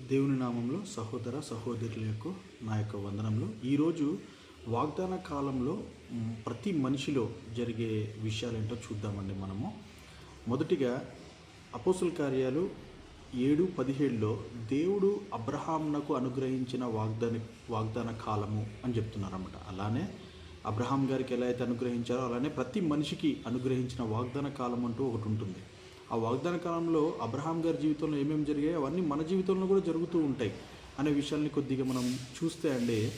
దేవుని నామంలో సహోదర సహోదరులకు నా యొక్క వందనంలో ఈరోజు వాగ్దాన కాలంలో ప్రతి మనిషిలో జరిగే విషయాలేంటో చూద్దామండి మనము. మొదటిగా అపోసుల కార్యాలు ఏడు పదిహేడులో దేవుడు అబ్రహాంనకు అనుగ్రహించిన వాగ్దాన వాగ్దాన కాలము అని చెప్తున్నారన్నమాట. అలానే అబ్రహాం గారికి ఎలా అయితే అనుగ్రహించారో అలానే ప్రతి మనిషికి అనుగ్రహించిన వాగ్దాన కాలం అంటూ ఒకటి ఉంటుంది. ఆ వాగ్దాన కాలంలో అబ్రహాం గారి జీవితంలో ఏమేమి జరిగాయి అవన్నీ మన జీవితంలో కూడా జరుగుతూ ఉంటాయి అనే విషయాల్ని కొద్దిగా మనం చూస్తే అండి.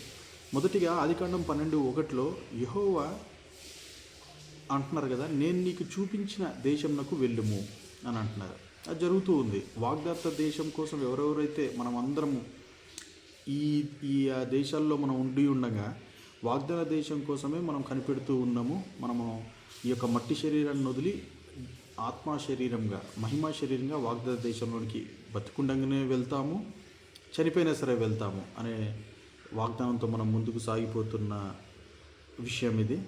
మొదటిగా ఆదికాండం పన్నెండు ఒకటిలో యహోవా అంటున్నారు కదా నేను నీకు చూపించిన దేశంనకు వెళ్ళుము అని అంటున్నారు. అది జరుగుతూ ఉంది. వాగ్దాత దేశం కోసం ఎవరెవరైతే మనం అందరము ఈ ఈ ఆ దేశాల్లో మనం ఉండి ఉండగా వాగ్దాన దేశం కోసమే మనం కనిపెడుతూ ఉన్నాము. మనము ఈ యొక్క మట్టి శరీరాన్ని వదిలి ఆత్మ శరీరంగా మహిమా శరీరంగా వాగ్దాన దేశంలోనికి బతికుండగానే వెళ్తాము చనిపోయినా సరే వెళ్తాము అనే వాగ్దానంతో మనం ముందుకు సాగిపోతున్న విషయం ఇది.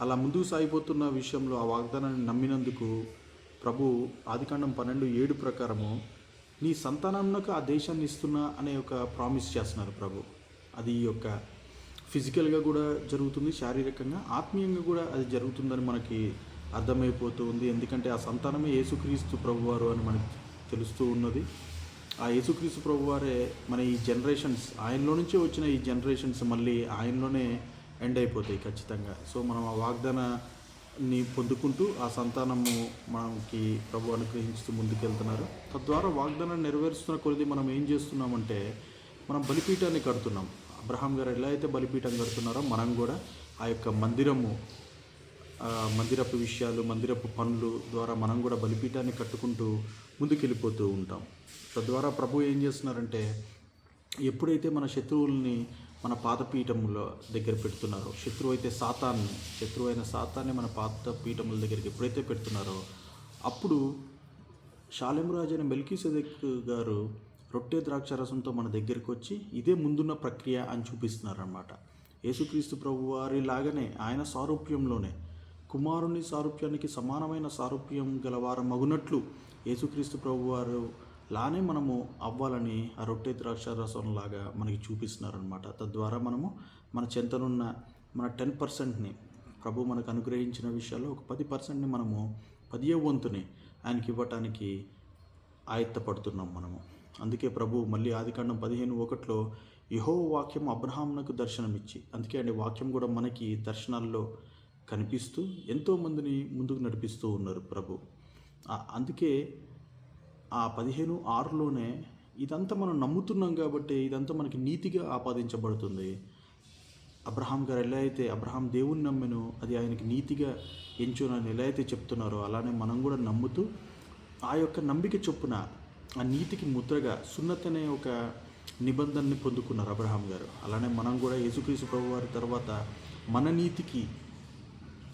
అలా ముందుకు సాగిపోతున్న విషయంలో ఆ వాగ్దానాన్ని నమ్మినందుకు ప్రభు ఆదికాండం పన్నెండు ఏడు ప్రకారము నీ సంతానంకు ఆ దేశాన్ని ఇస్తున్నా అనే ఒక ప్రామిస్ చేస్తున్నారు ప్రభు. అది ఈ యొక్క ఫిజికల్గా కూడా జరుగుతుంది శారీరకంగా ఆత్మీయంగా కూడా అది జరుగుతుందని మనకి అర్థమైపోతూ ఉంది. ఎందుకంటే ఆ సంతానమే యేసుక్రీస్తు ప్రభువారు అని మనకి తెలుస్తూ ఉన్నది. ఆ యేసుక్రీస్తు ప్రభువారే మన ఈ జనరేషన్స్ ఆయనలో నుంచే వచ్చిన ఈ జనరేషన్స్ మళ్ళీ ఆయనలోనే ఎండ్ అయిపోతాయి ఖచ్చితంగా. సో మనం ఆ వాగ్దానాన్ని పొందుకుంటూ ఆ సంతానము మనకి ప్రభు అనుగ్రహించుతూ ముందుకెళ్తున్నారు. తద్వారా వాగ్దానాన్ని నెరవేరుస్తున్న కొద్ది మనం ఏం చేస్తున్నామంటే మనం బలిపీఠాన్ని కడుతున్నాం. అబ్రహాం గారు ఎలా అయితే బలిపీఠం కడుతున్నారో మనం కూడా ఆ యొక్క మందిరము మందిరపు విషయాలు మందిరపు పనులు ద్వారా మనం కూడా బలిపీఠాన్ని కట్టుకుంటూ ముందుకెళ్ళిపోతూ ఉంటాం. తద్వారా ప్రభు ఏం చేస్తున్నారంటే ఎప్పుడైతే మన శత్రువుల్ని మన పాతపీఠముల దగ్గర పెడుతున్నారో శత్రువు అయితే సాతాన్ని శత్రువు అయిన సాతాన్ని మన పాత పీఠముల దగ్గరికి ఎప్పుడైతే పెడుతున్నారో అప్పుడు షాలెంరాజు అయిన మెల్కీసెదక్ గారు రొట్టె ద్రాక్ష రసంతో మన దగ్గరికి వచ్చి ఇదే ముందున్న ప్రక్రియ అని చూపిస్తున్నారన్నమాట. యేసుక్రీస్తు ప్రభు వారి లాగానే ఆయన సారూప్యంలోనే కుమారుని సారూప్యానికి సమానమైన సారూప్యం గలవారం మగునట్లు యేసుక్రీస్తు ప్రభువారు లానే మనము అవ్వాలని ఆ రొట్టె ద్రాక్ష రసంలాగా మనకి చూపిస్తున్నారనమాట తద్వారా మనము మన చెంతనున్న మన టెన్ పర్సెంట్ని ప్రభు మనకు అనుగ్రహించిన విషయాల్లో ఒక పది పర్సెంట్ని మనము పదియో వంతుని ఆయనకి ఇవ్వటానికి ఆయత్తపడుతున్నాం మనము. అందుకే ప్రభు మళ్ళీ ఆదికాండం పదిహేను ఒకటిలో యహో వాక్యం అబ్రహాంనకు దర్శనమిచ్చి అందుకే అండి వాక్యం కూడా మనకి దర్శనాల్లో కనిపిస్తూ ఎంతోమందిని ముందుకు నడిపిస్తూ ఉన్నారు ప్రభు. అందుకే ఆ పదిహేను ఆరులోనే ఇదంతా మనం నమ్ముతున్నాం కాబట్టి ఇదంతా మనకి నీతిగా ఆపాదించబడుతుంది. అబ్రహాం గారు ఎలా అయితే అబ్రహాం దేవుని నమ్మెను అది ఆయనకి నీతిగా ఎంచునని ఎలా అయితే చెప్తున్నారో అలానే మనం కూడా నమ్ముతూ ఆ యొక్క నమ్మిక చొప్పున ఆ నీతికి ముద్రగా సున్నతనే అనే ఒక నిబంధనని పొందుకున్నారు అబ్రహాం గారు. అలానే మనం కూడా యేసుక్రీస్తు ప్రభు వారి తర్వాత మన నీతికి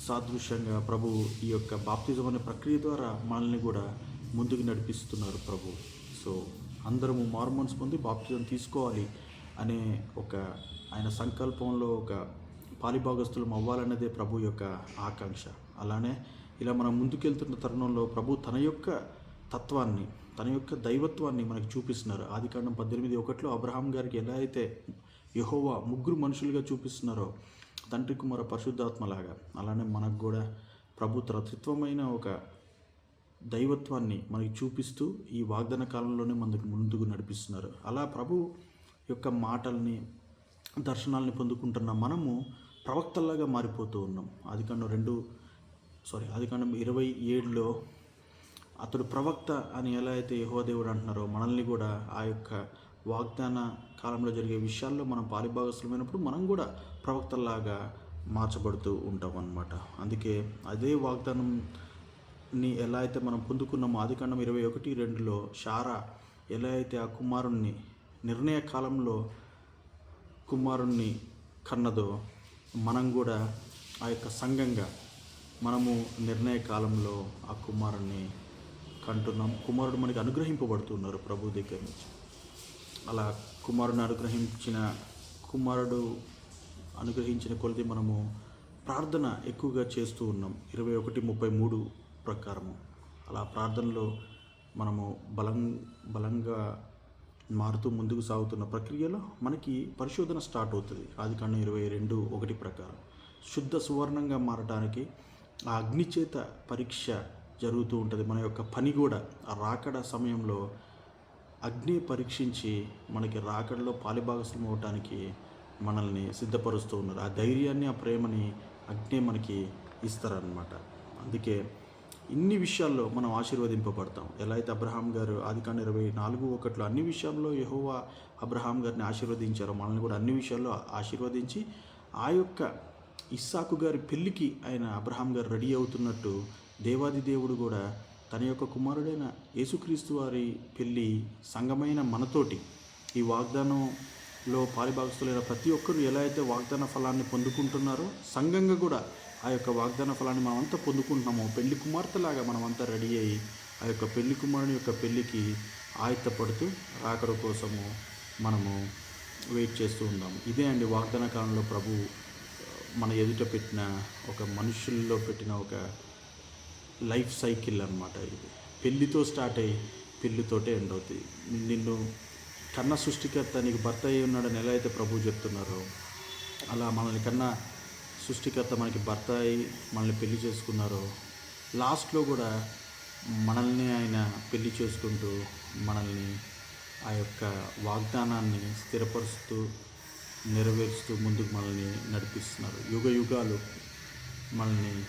సాదృశ్యంగా ప్రభు ఈ యొక్క బాప్తిజం అనే ప్రక్రియ ద్వారా మనల్ని కూడా ముందుకు నడిపిస్తున్నారు ప్రభు. సో అందరము మార్మన్స్ పొంది బాప్తిజం తీసుకోవాలి అనే ఒక ఆయన సంకల్పంలో ఒక పాలిభాగస్తులం అవ్వాలన్నదే ప్రభు యొక్క ఆకాంక్ష. అలానే ఇలా మనం ముందుకెళ్తున్న తరుణంలో ప్రభు తన యొక్క తత్వాన్ని తన యొక్క దైవత్వాన్ని మనకు చూపిస్తున్నారు. ఆదికాండం పద్దెనిమిది ఒకటిలో అబ్రహాం గారికి ఎలా అయితే యహోవా ముగ్గురు మనుషులుగా చూపిస్తున్నారో తండ్రి కుమార పరిశుద్ధాత్మలాగా. అలానే మనకు కూడా ప్రభు త్రిత్వమైన ఒక దైవత్వాన్ని మనకి చూపిస్తూ ఈ వాగ్దాన కాలంలోనే మనకు ముందుకు నడిపిస్తున్నారు. అలా ప్రభు యొక్క మాటల్ని దర్శనాల్ని పొందుకుంటున్న మనము ప్రవక్తల్లాగా మారిపోతూ ఉన్నాం. ఆదికాండం రెండు సారీ ఆదికాండం ఇరవై ఏడులో అతడు ప్రవక్త అని ఎలా అయితే యహోదేవుడు అంటున్నారో మనల్ని కూడా ఆ యొక్క వాగ్దాన కాలంలో జరిగే విషయాల్లో మనం పాలిభాగస్తులమైనప్పుడు మనం కూడా ప్రవక్తల్లాగా మార్చబడుతూ ఉంటాం అన్నమాట అందుకే అదే వాగ్దానంని ఎలా అయితే మనం పొందుకున్నామో ఆదికాండం ఇరవై ఒకటి రెండులో షారా ఎలా అయితే ఆ కుమారుణ్ణి నిర్ణయ కాలంలో కుమారుణ్ణి కన్నదో మనం కూడా ఆ యొక్క సంఘంగా మనము నిర్ణయ కాలంలో ఆ కుమారుణ్ణి కంటున్నాం. కుమారుడు మనకి అనుగ్రహింపబడుతున్నారు ప్రభు దగ్గర నుంచి. అలా కుమారుని అనుగ్రహించిన కుమారుడు అనుగ్రహించిన కొలది మనము ప్రార్థన ఎక్కువగా చేస్తూ ఉన్నాం. ఇరవై ఒకటి ముప్పై మూడు ప్రకారము. అలా ప్రార్థనలో మనము బలం బలంగా మారుతూ ముందుకు సాగుతున్న ప్రక్రియలో మనకి పరిశోధన స్టార్ట్ అవుతుంది. ఆదికాండం ఇరవై రెండు ఒకటి ప్రకారం. శుద్ధ సువర్ణంగా మారడానికి ఆ అగ్నిచేత పరీక్ష జరుగుతూ ఉంటుంది. మన యొక్క పని కూడా ఆ రాకడ సమయంలో అగ్ని పరీక్షించి మనకి రాకడలో పాలిభాగస్వం అవ్వడానికి మనల్ని సిద్ధపరుస్తూ ఉన్నారు. ఆ ధైర్యాన్ని ఆ ప్రేమని అగ్ని మనకి ఇస్తారనమాట అందుకే ఇన్ని విషయాల్లో మనం ఆశీర్వదింపబడతాం. ఎలా అయితే అబ్రహాం గారు ఆదికాండ ఇరవై నాలుగు ఒకటిలో అన్ని విషయాల్లో యెహోవా అబ్రహాం గారిని ఆశీర్వదించారో మనల్ని కూడా అన్ని విషయాల్లో ఆశీర్వదించి ఆ యొక్క ఇస్సాకు గారి పెళ్ళికి ఆయన అబ్రహాం గారు రెడీ అవుతున్నట్టు దేవాది దేవుడు కూడా తన యొక్క కుమారుడైన యేసుక్రీస్తు వారి పెళ్ళి సంగమైన మనతోటి ఈ వాగ్దానంలో పారిభాగస్తులైన ప్రతి ఒక్కరు ఎలా అయితే వాగ్దాన ఫలాన్ని పొందుకుంటున్నారో సంఘంగా కూడా ఆ యొక్క వాగ్దాన ఫలాన్ని మనమంతా పొందుకుంటున్నామో. పెళ్ళి కుమార్తెలాగా మనమంతా రెడీ అయ్యి ఆ యొక్క పెళ్ళి కుమారుని యొక్క పెళ్ళికి ఆయత్తపడుతూ రాకడ కోసము మనము వెయిట్ చేస్తూ ఉందాము ఇదే అండి వాగ్దాన కాలంలో ప్రభు మన ఎదుట పెట్టిన ఒక మనుషుల్లో పెట్టిన ఒక లైఫ్ సైకిల్ అనమాట ఇది. పెళ్ళితో స్టార్ట్ అయ్యి పెళ్ళితోటే ఎండ్ అవుతుంది నిన్ను కన్న సృష్టికర్త నీకు భర్త అయి ఉన్నాడని ఎలా అయితే ప్రభు చెప్తున్నారో అలా మనల్ని కన్నా సృష్టికర్త మనకి భర్త అయి మనల్ని పెళ్ళి చేసుకున్నారో లాస్ట్లో కూడా మనల్ని ఆయన పెళ్ళి చేసుకుంటూ మనల్ని ఆ యొక్క వాగ్దానాన్ని స్థిరపరుస్తూ నెరవేరుస్తూ ముందుకు మనల్ని నడిపిస్తున్నారు. యుగ యుగాలు మనల్ని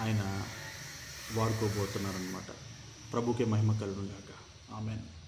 ఆయన వాడుకోబోతున్నారనమాట ప్రభుకే మహిమ కలుగుగాక ఆమెను.